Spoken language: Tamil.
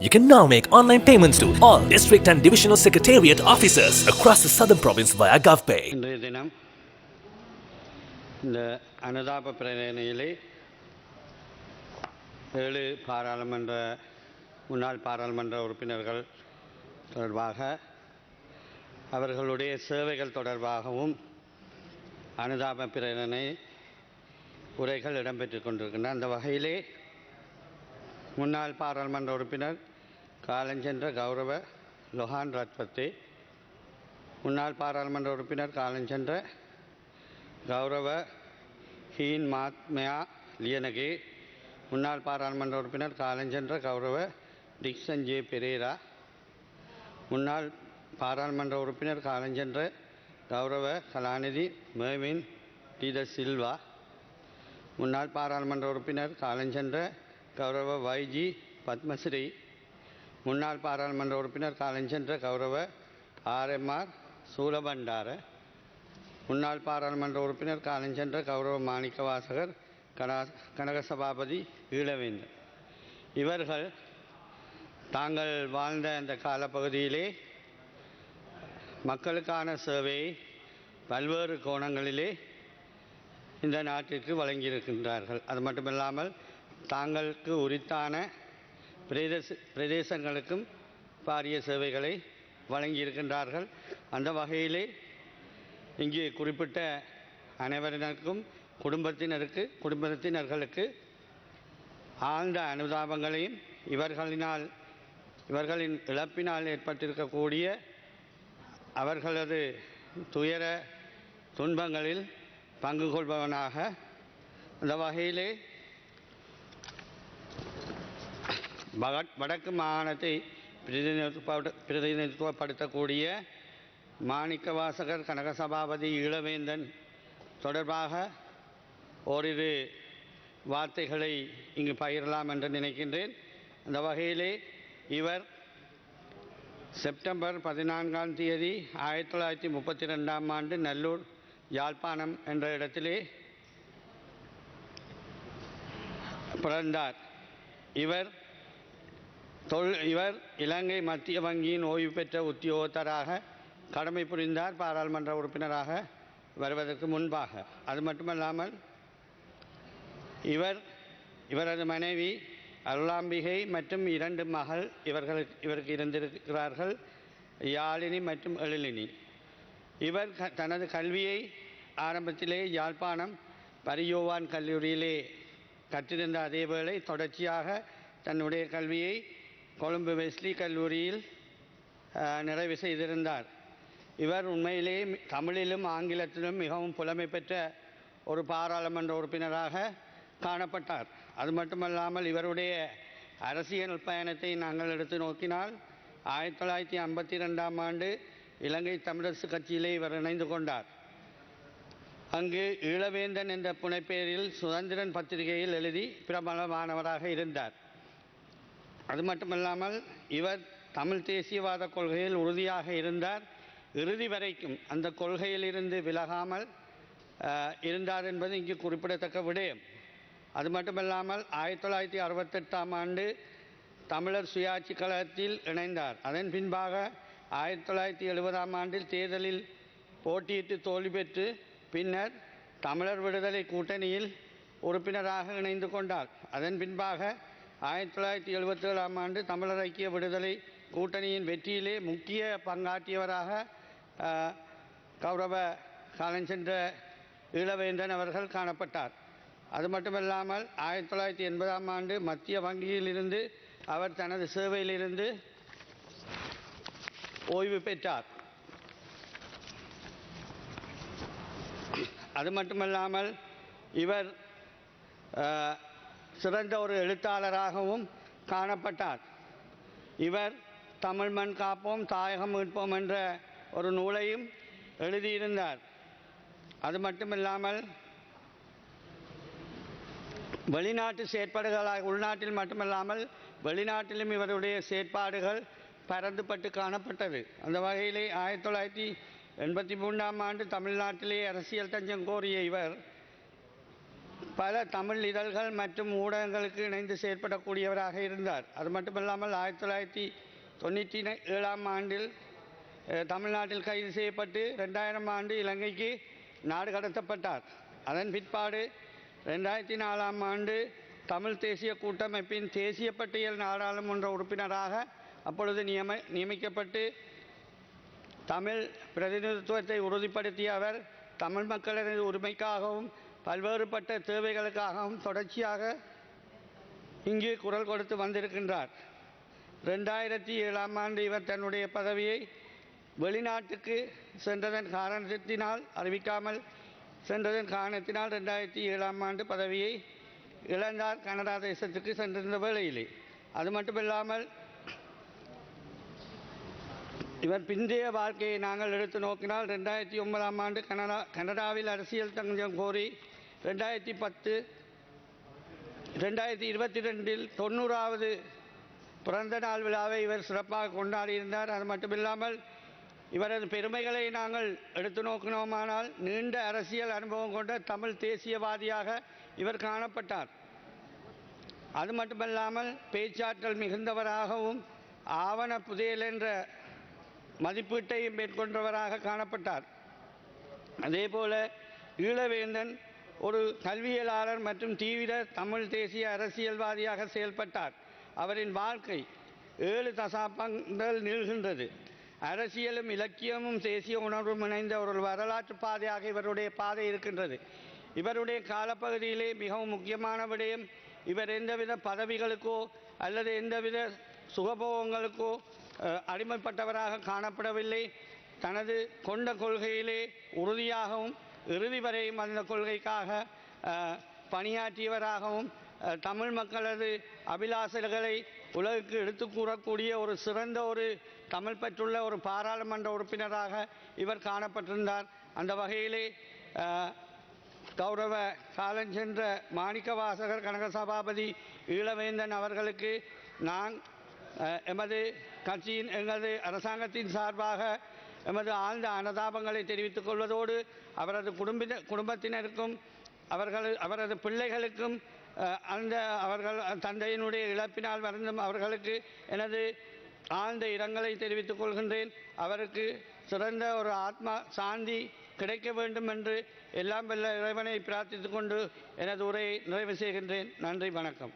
You can now make online payments to all district and divisional secretariat officers across the southern province via GovPay. இன்றைய தினம் இந்த அனுதாப பிரேரணையிலே ஏழு பாராளுமன்ற முன்னாள் பாராளுமன்ற உறுப்பினர்கள் தொடர்பாக அவர்களுடைய சேவைகள் தொடர்பாகவும் அனுதாப பிரேரணை உரைகள் இடம்பெற்று கொண்டிருக்கின்றன அந்த வகையிலே முன்னாள் பாராளுமன்ற உறுப்பினர் காலஞ்சென்ற கௌரவ லொஹான் ரத்பத்தே முன்னாள் பாராளுமன்ற உறுப்பினர் காலஞ்சென்ற கௌரவ ஹீன் மாத்மயா லியனகே முன்னாள் பாராளுமன்ற உறுப்பினர் காலஞ்சென்ற கௌரவ டிக்சன் ஜே பெரேரா முன்னாள் பாராளுமன்ற உறுப்பினர் காலஞ்சென்ற கௌரவ கலாநிதி மேவின் டி த சில்வா முன்னாள் பாராளுமன்ற உறுப்பினர் காலஞ்சென்ற கௌரவ வைஜி பத்மஸ்ரீ முன்னாள் பாராளுமன்ற உறுப்பினர் காலஞ்சென்ற கௌரவ ஆர்எம்ஆர் சூலபண்டார முன்னாள் பாராளுமன்ற உறுப்பினர் காலஞ்சென்ற கௌரவ மாணிக்கவாசகர் கனா கனக சபாபதி ஈழவேந்தர். இவர்கள் தாங்கள் வாழ்ந்த அந்த காலப்பகுதியிலே மக்களுக்கான சேவையை பல்வேறு கோணங்களிலே இந்த நாட்டிற்கு வழங்கியிருக்கின்றார்கள். அது மட்டுமில்லாமல் தாங்களுக்கு உரித்தான பிரதேச பிரதேசங்களுக்கும் பாரிய சேவைகளை வழங்கியிருக்கின்றார்கள். அந்த வகையிலே இங்கே குறிப்பிட்ட அனைவரினருக்கும் குடும்பத்தினருக்கு குடும்பத்தினர்களுக்கு ஆழ்ந்த அனுதாபங்களையும் இவர்களினால் இவர்களின் இழப்பினால் ஏற்பட்டிருக்கக்கூடிய அவர்களது துயர துன்பங்களில் பங்கு கொள்பவனாக அந்த வகையிலே வடக்கு மாகாணத்தை பிரதிநிதித்துவ பிரதிநிதித்துவப்படுத்தக்கூடிய மாணிக்கவாசகர் கனகசபாபதி கனக சபாபதி ஈழவேந்தன் தொடர்பாக ஓரிரு வார்த்தைகளை இங்கு பகிரலாம் என்று நினைக்கின்றேன். அந்த வகையிலே இவர் செப்டம்பர் பதினான்காம் தேதி ஆயிரத்தி தொள்ளாயிரத்தி முப்பத்தி ரெண்டாம் ஆண்டு நல்லூர் யாழ்ப்பாணம் என்ற இடத்திலே பிறந்தார். இவர் தொல் இவர் இலங்கை மத்திய வங்கியின் ஓய்வு பெற்ற உத்தியோகத்தராக கடமை புரிந்தார். பாராளுமன்ற உறுப்பினராக வருவதற்கு முன்பாக. அது மட்டுமல்லாமல் இவர் இவரது மனைவி அருளாம்பிகை மற்றும் இரண்டு மகள் இவர்களுக்கு இவருக்கு இருந்திருக்கிறார்கள். யாழினி மற்றும் எழிலினி. இவர் க- தனது கல்வியை ஆரம்பத்திலே யாழ்ப்பாணம் பரியோவான் கல்லூரியிலே கற்றிருந்த அதேவேளை தொடர்ச்சியாக தன்னுடைய கல்வியை கொழும்பு வெஸ்லி கல்லூரியில் நிறைவு செய்திருந்தார். இவர் உண்மையிலே தமிழிலும் ஆங்கிலத்திலும் மிகவும் புலமை பெற்ற ஒரு பாராளுமன்ற உறுப்பினராக காணப்பட்டார். அது மட்டுமல்லாமல் இவருடைய அரசியல் பயணத்தை நாங்கள் எடுத்து நோக்கினால் ஆயிரத்தி தொள்ளாயிரத்தி ஐம்பத்தி ரெண்டாம் ஆண்டு இலங்கை தமிழரசு கட்சியிலே இவர் இணைந்து கொண்டார். அங்கு ஈழவேந்தன் என்ற புனைப்பெயரில் சுதந்திரன் பத்திரிகையில் எழுதி பிரபலமானவராக இருந்தார். அது மட்டுமல்லாமல் இவர் தமிழ் தேசியவாத கொள்கையில் உறுதியாக இருந்தார். இறுதி வரைக்கும் அந்த கொள்கையிலிருந்து விலகாமல் இருந்தார் என்பது இங்கு குறிப்பிடத்தக்க விடயம். அது மட்டுமல்லாமல் ஆயிரத்தி தொள்ளாயிரத்தி அறுபத்தெட்டாம் ஆண்டு தமிழர் சுயாட்சி கழகத்தில் இணைந்தார். அதன் பின்பாக ஆயிரத்தி தொள்ளாயிரத்தி எழுபதாம் ஆண்டில் தேர்தலில் போட்டியிட்டு தோல்வி பெற்று பின்னர் தமிழர் விடுதலை கூட்டணியில் உறுப்பினராக இணைந்து கொண்டார். அதன் பின்பாக ஆயிரத்தி தொள்ளாயிரத்தி எழுபத்தேழாம் ஆண்டு தமிழர் ஐக்கிய விடுதலை கூட்டணியின் வெற்றியிலே முக்கிய பங்காற்றியவராக கௌரவ காலஞ்சென்ற ஈழவேந்தன் அவர்கள் காணப்பட்டார். அது மட்டுமல்லாமல் ஆயிரத்தி தொள்ளாயிரத்தி எண்பதாம் ஆண்டு மத்திய வங்கியிலிருந்து அவர் தனது சேவையிலிருந்து ஓய்வு பெற்றார். அது மட்டுமல்லாமல் இவர் சிறந்த ஒரு எழுத்தாளராகவும் காணப்பட்டார். இவர் தமிழ் மண் காப்போம் தாயகம் மீட்போம் என்ற ஒரு நூலையும் எழுதியிருந்தார். அது மட்டுமில்லாமல் வெளிநாட்டு செயற்பாடுகளாக உள்நாட்டில் மட்டுமல்லாமல் வெளிநாட்டிலும் இவருடைய செயற்பாடுகள் பரந்துபட்டு காணப்பட்டது. அந்த வகையிலே ஆயிரத்தி தொள்ளாயிரத்தி எண்பத்தி மூன்றாம் ஆண்டு தமிழ்நாட்டிலே அரசியல் தஞ்சம் கோரிய இவர் பல தமிழ் இதழ்கள் மற்றும் ஊடகங்களுக்கு இணைந்து செயற்படக்கூடியவராக இருந்தார். அது மட்டுமல்லாமல் ஆயிரத்தி தொள்ளாயிரத்தி தொண்ணூற்றி ஏழாம் ஆண்டில் தமிழ்நாட்டில் கைது செய்யப்பட்டு ரெண்டாயிரம் ஆண்டு இலங்கைக்கு நாடு கடத்தப்பட்டார். அதன் பிற்பாடு ரெண்டாயிரத்தி நாலாம் ஆண்டு தமிழ் தேசிய கூட்டமைப்பின் தேசிய பட்டியல் நாடாளுமன்ற உறுப்பினராக அப்பொழுது நியம நியமிக்கப்பட்டு தமிழ் பிரதிநிதித்துவத்தை உறுதிப்படுத்திய அவர் தமிழ் மக்களது உரிமைக்காகவும் பல்வேறுபட்ட தேவைகளுக்காகவும் தொடர்ச்சியாக இங்கு குரல் கொடுத்து வந்திருக்கின்றார். ரெண்டாயிரத்தி ஏழாம் ஆண்டு இவர் தன்னுடைய பதவியை வெளிநாட்டுக்கு சென்றதன் காரணத்தினால் அறிவிக்காமல் சென்றதன் காரணத்தினால் ரெண்டாயிரத்தி ஏழாம் ஆண்டு பதவியை இழந்தார் கனடா தேசத்துக்கு சென்றிருந்த வேளையிலே. அது மட்டுமில்லாமல் இவர் பிந்தைய வாழ்க்கையை நாங்கள் எடுத்து நோக்கினால் ரெண்டாயிரத்தி ஒன்பதாம் ஆண்டு கனடா கனடாவில் அரசியல் தஞ்சம் கோரி ரெண்டாயிரத்தி பத்து ரெண்டாயிரத்தி இருபத்தி ரெண்டில் தொண்ணூறாவது பிறந்த நாள் விழாவை இவர் சிறப்பாக கொண்டாடியிருந்தார். அது மட்டுமில்லாமல் இவரது பெருமைகளை நாங்கள் எடுத்து நோக்கினோமானால் நீண்ட அரசியல் அனுபவம் கொண்ட தமிழ் தேசியவாதியாக இவர் காணப்பட்டார். அது மட்டுமல்லாமல் பேச்சாற்றல் மிகுந்தவராகவும் ஆவண புதையல் என்ற மதிப்பீட்டையும் மேற்கொண்டவராக காணப்பட்டார். அதேபோல ஈழவேந்தன் ஒரு கல்வியலாளர் மற்றும் தீவிர தமிழ் தேசிய அரசியல்வாதியாக செயல்பட்டார். அவரின் வாழ்க்கை ஏழு தசாப்தங்கள் நிகழ்கின்றது அரசியலும் இலக்கியமும் தேசிய உணர்வும் இணைந்த ஒரு வரலாற்று பாதையாக இவருடைய பாதை இருக்கின்றது. இவருடைய காலப்பகுதியிலே மிகவும் முக்கியமான விடயம் இவர் எந்தவித பதவிகளுக்கோ அல்லது எந்தவித சுகபோகங்களுக்கோ அடிமைப்பட்டவராக காணப்படவில்லை. தனது கொண்ட கொள்கையிலே உறுதியாகவும் இறுதி வரையும் அந்த கொள்கைக்காக பணியாற்றியவராகவும் தமிழ் மக்களது அபிலாசைகளை உலகுக்கு எடுத்து கூறக்கூடிய ஒரு சிறந்த ஒரு தமிழ் பெற்றுள்ள ஒரு பாராளுமன்ற உறுப்பினராக இவர் காணப்பட்டிருந்தார். அந்த வகையிலே கௌரவ காலஞ்சென்ற மாணிக்கவாசகர் கனக சபாபதி ஈழவேந்தன் அவர்களுக்கு நான் எமது கட்சியின் எமது அரசாங்கத்தின் சார்பாக எமது ஆழ்ந்த அனுதாபங்களை தெரிவித்துக் கொள்வதோடு அவரது குடும்ப குடும்பத்தினருக்கும் அவர்கள் அவரது பிள்ளைகளுக்கும் அந்த அவர்கள் தந்தையினுடைய இழப்பினால் வருந்தும் அவர்களுக்கு எனது ஆழ்ந்த இரங்கலை தெரிவித்துக் கொள்கின்றேன். அவருக்கு சிறந்த ஒரு ஆத்மா சாந்தி கிடைக்க வேண்டும் என்று எல்லாம் வல்ல இறைவனை பிரார்த்தித்துக் கொண்டு எனது உரையை நிறைவு செய்கின்றேன். நன்றி வணக்கம்.